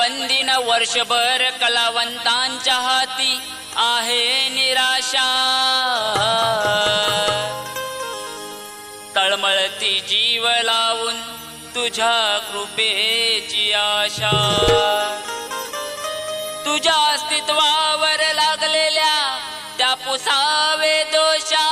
बंदीन वर्षभर कलावंतांच्या हाती आहे निराशा. तळमळती जीव लावून तुझ्या कृपेची आशा. तुझ्या अस्तित्वावर लागलेल्या त्या पुसावे दोषा.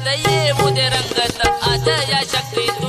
आता ये दे रंगत. आता या शक्ती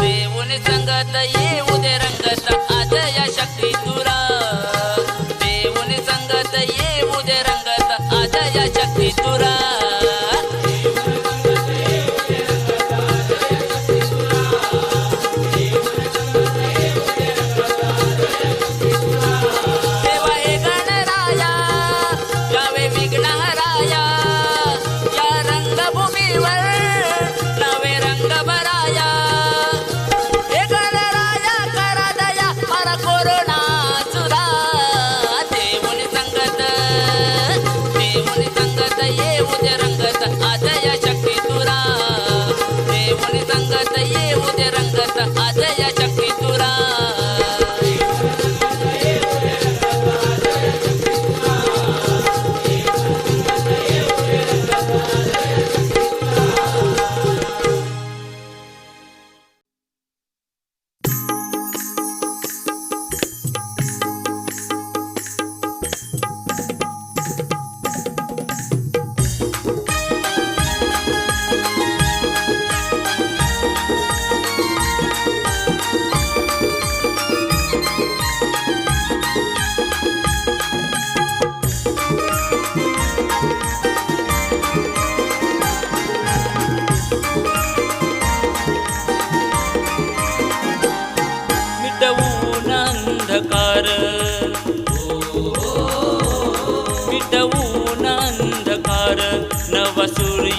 जेवून संगत रंगत आज या शक्ती तुरा. रंगत या शक्ती तुरा.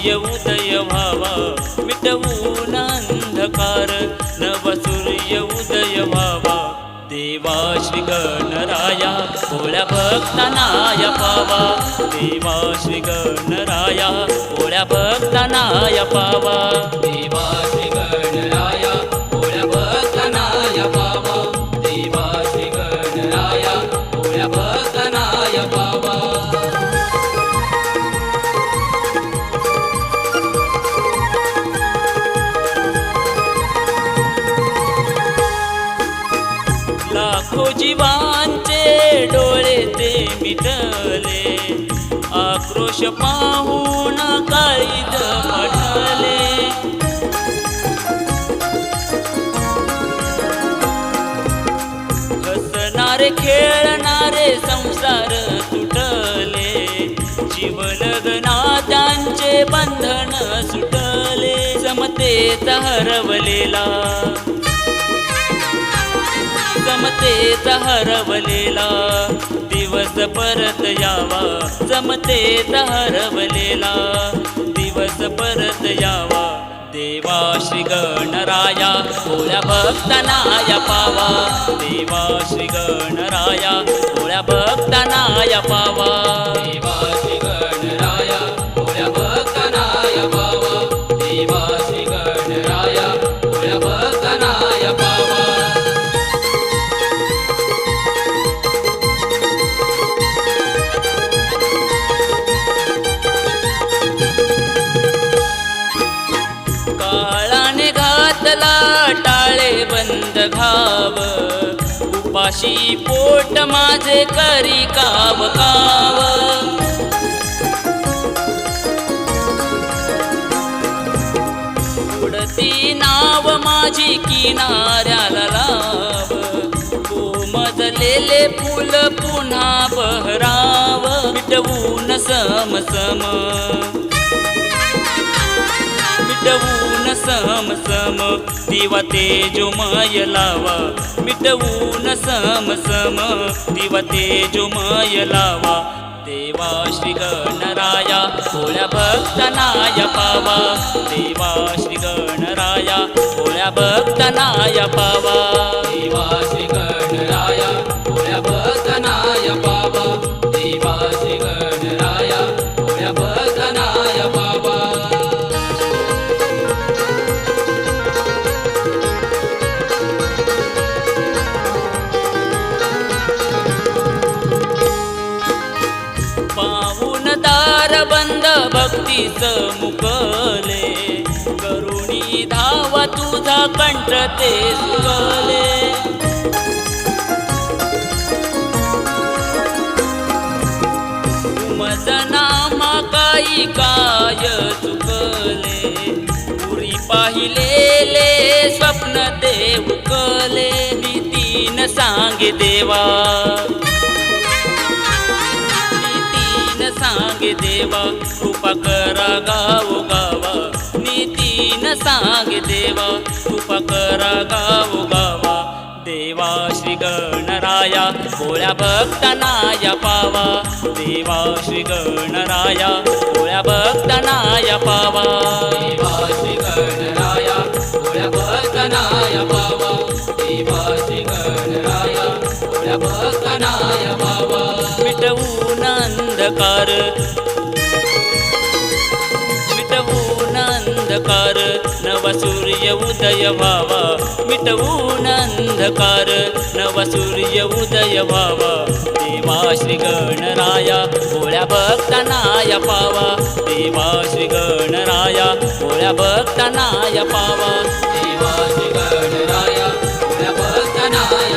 सूर्य उदय व्हावा मिटवून अंधकार नव सूर्य उदय व्हावा देवा श्री गणराया भोळ्या भक्तानाय पावा. देवा श्री गणराया भोळ्या भक्तानाय पावा. देवा श्री गणराया लाखो जीवांचे डोळे ते मिटले. आक्रोश पाहून काळीज पटले. हसणारे खेळणारे संसार तुटले. जीवलगना त्यांचे बंधन सुटले. समतेचा हरवलेला समतेचा हरवलेला दिवस परत यावा. समतेचा हरवलेला दिवस परत यावा. देवा श्री गणराया भोळ्या भक्तानाया पावा. देवा श्री गणराया भोळ्या भक्तानाया पावा. देवा काळाने घातला टाळे बंद घाव. उपाशी पोट माझे करी काव काव. उडती नाव माझी किनाऱ्याला लाव. कोमजलेले फुल पुन्हा बहराव. मिटवून समसम सम मिटवून सम सम दिवा तेजोमय लावा. मिटवून सम सम दिवा तेजोमय लावा. देवा श्री गणराया भोळ्या भक्तनाय पावा. देवा श्री गणराया भोळ्या भक्तनाय पावा. देवा श्री गणराया भोळ्या भक्तनाय पावा. देवा श्री गण भक्तीच मुकले. करुणी धावा तुझा कंठ ते सुकले. मजना काही काय चुकले. पुरी पाहिलेले स्वप्न ते उकले. भीतीन सांगे देवा. सांगे देवा कृपा करा गाव गावा. नीतीन सांगे देवा कृपा करा गाव गावा. देवा श्री गणराया भोळ्या भक्तनाया पावा. देवा श्री गणराया भोळ्या भक्तनाया पावा. देवा श्री गणराया भोळ्या भक्तनाया पावा. देवा श्री गणराया भोळ्या भक्तनाया पावा. मिटवू अंधकार. मिटवून अंधकार. नव सूर्य उदय व्हावा. मिटवून अंधकार. नव सूर्य उदय व्हावा. देवा श्री गणराया भोळ्या भक्तनाय पावा. देवा श्री गणराया भोळ्या भक्तनाय पावा. देवा श्री गणराया भोळ्या भक्तनाय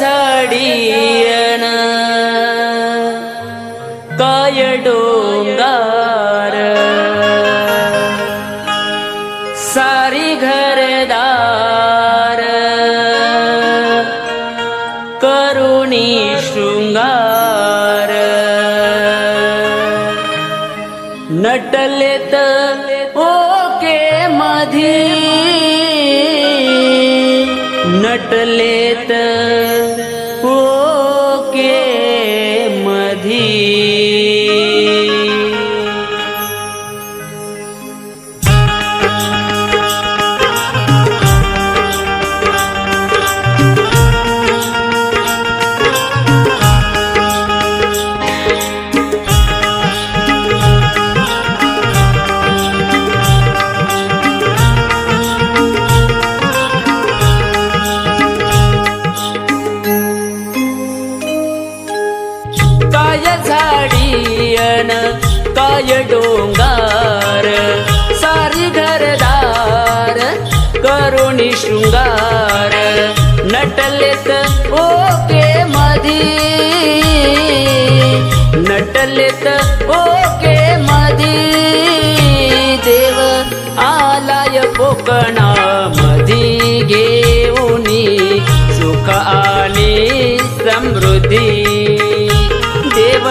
झाडियण काय डोंगार. सारी घरदार. करुणी शृंगार. नटले ओके मधी. नटले कोकणा मधी घेऊनी सुख आली समृद्धी. देव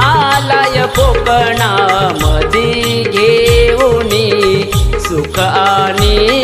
आलाय कोकणा मधी घेऊनी सुख आली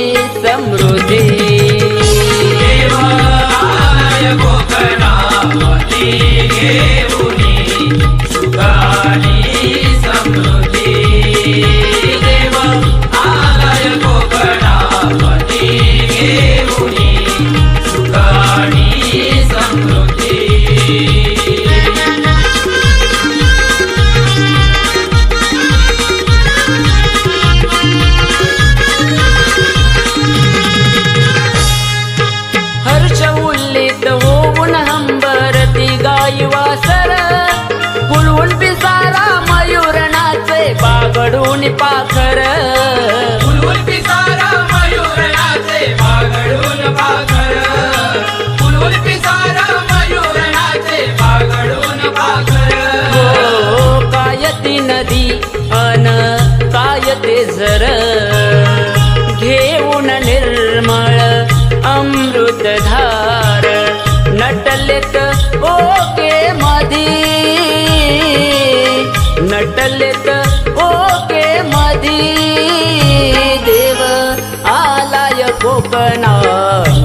स्वप्ना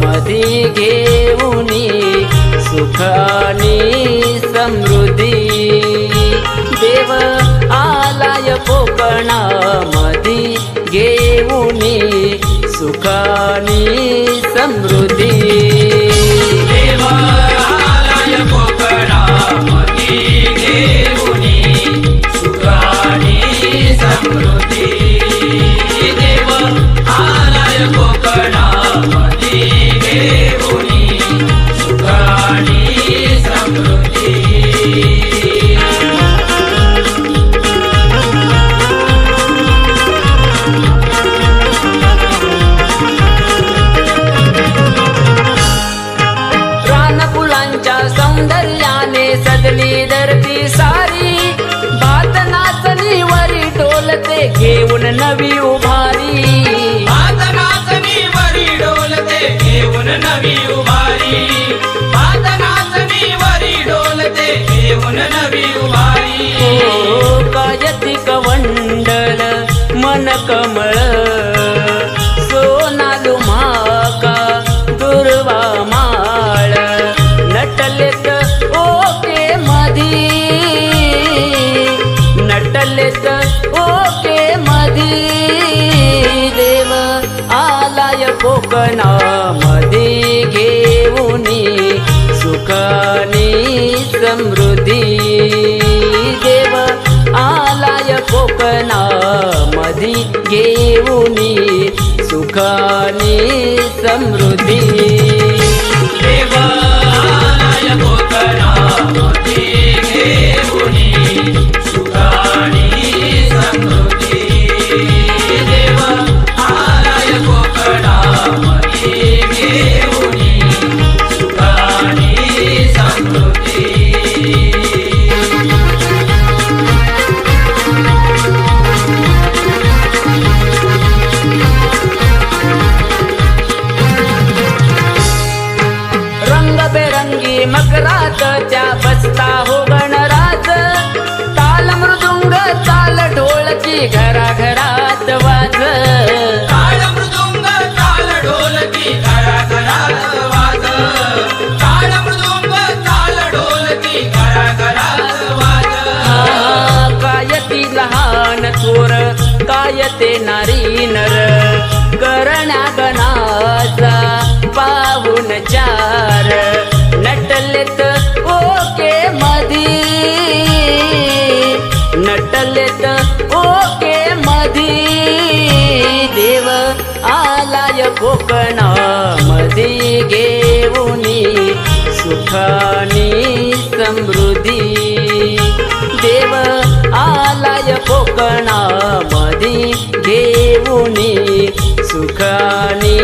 मधी घेऊनी सुखानी समृद्धी. देव आलाय कोकणा मधी घेऊनी सुखानी समृद्धी. कमळ सोना दुमाका दुर्वा माळ नटलेत ओके मधी नटलेत ओके मधी. देव आलाय कोकणा कोकणा मधी घेऊनी सुखाने समृद्धी. सुखानी समृद्धी। देव आलाय कोकणा मधी घेऊनी सुखानी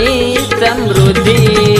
समृद्धी